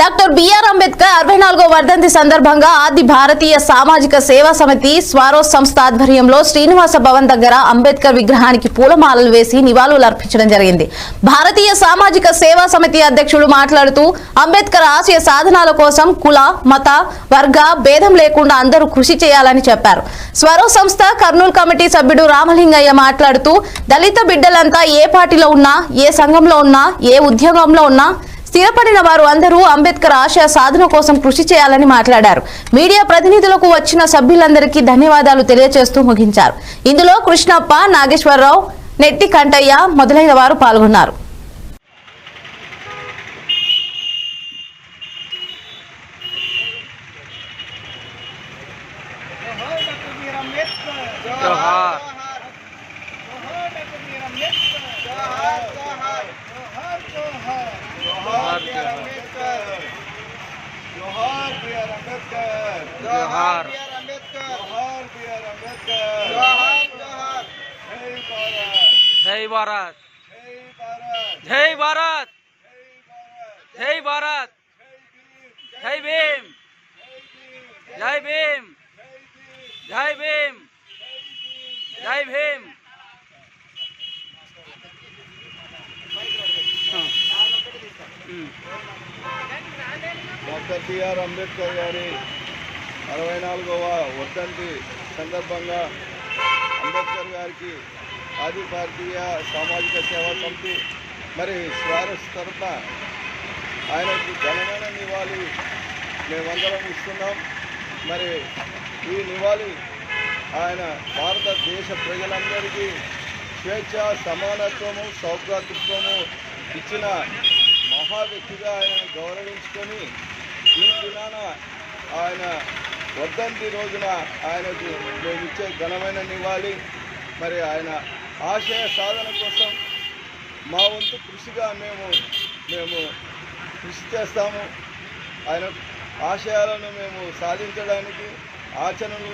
Doctor BR Ambedkar అరవై నాలుగో వర్ధంతి సందర్భంగా ఆది భారతీయ సామాజిక సేవా సమితి స్వారో సంస్థ ఆధ్వర్యంలో శ్రీనివాస భవన్ దగ్గర అంబేద్కర్ విగ్రహానికి పూలమాలలు వేసి నివాళులు అర్పించడం జరిగింది. భారతీయ సామాజిక సేవా సమితి అధ్యక్షుడు మాట్లాడుతూ అంబేద్కర్ ఆశయ సాధనాల కోసం కుల మత వర్గ భేదం లేకుండా అందరూ కృషి చేయాలని చెప్పారు. స్వరో సంస్థ కర్నూలు కమిటీ సభ్యుడు రామలింగయ్య మాట్లాడుతూ దళిత బిడ్డలంతా ఏ పార్టీలో ఉన్నా ఏ సంఘంలో ఉన్నా ఏ ఉద్యోగంలో ఉన్నా స్థిరపడిన వారు అందరూ అంబేద్కర్ ఆశయ సాధన కోసం కృషి చేయాలని మాట్లాడారు. మీడియా ప్రతినిధులకు వచ్చిన సభ్యులందరికీ ధన్యవాదాలు తెలియజేస్తూ ముగించారు. ఇందులో కృష్ణప్ప నాగేశ్వరరావు నెట్టి కంటయ్య మొదలైన వారు పాల్గొన్నారు. అంబేద్కర్ జోహార్ జోహార్ బిఆర్ అంబేద్కర్ జోహార్ జోహార్ జై భారత్ జై భారత్ జై భారత్ జై భారత్ జై భీమ్ జై భీమ్ జై భీమ్ డాక్టర్ బిఆర్ అంబేద్కర్ గారి అరవై నాలుగవ వర్ధంతి సందర్భంగా అంబేద్కర్ గారికి ఆది భారతీయ సామాజిక సేవా సమితి మరి స్వారస్ తరఫున ఆయనకు ఘనమైన నివాళి మేమందరం ఇస్తున్నాం. మరి ఈ నివాళి ఆయన భారతదేశ ప్రజలందరికీ స్వేచ్ఛ సమానత్వము సౌభ్రాతృత్వము ఇచ్చిన మహా వ్యక్తిగా ఆయన గౌరవించుకొని ఈ దినాన ఆయన వర్ధంతి రోజున ఆయనకు మేము ఇచ్చే ఘనమైన నివాళి. మరి ఆయన ఆశయ సాధన కోసం మా వంతు కృషిగా మేము మేము కృషి చేస్తాము. ఆయన ఆశయాలను మేము సాధించడానికి ఆచరణలో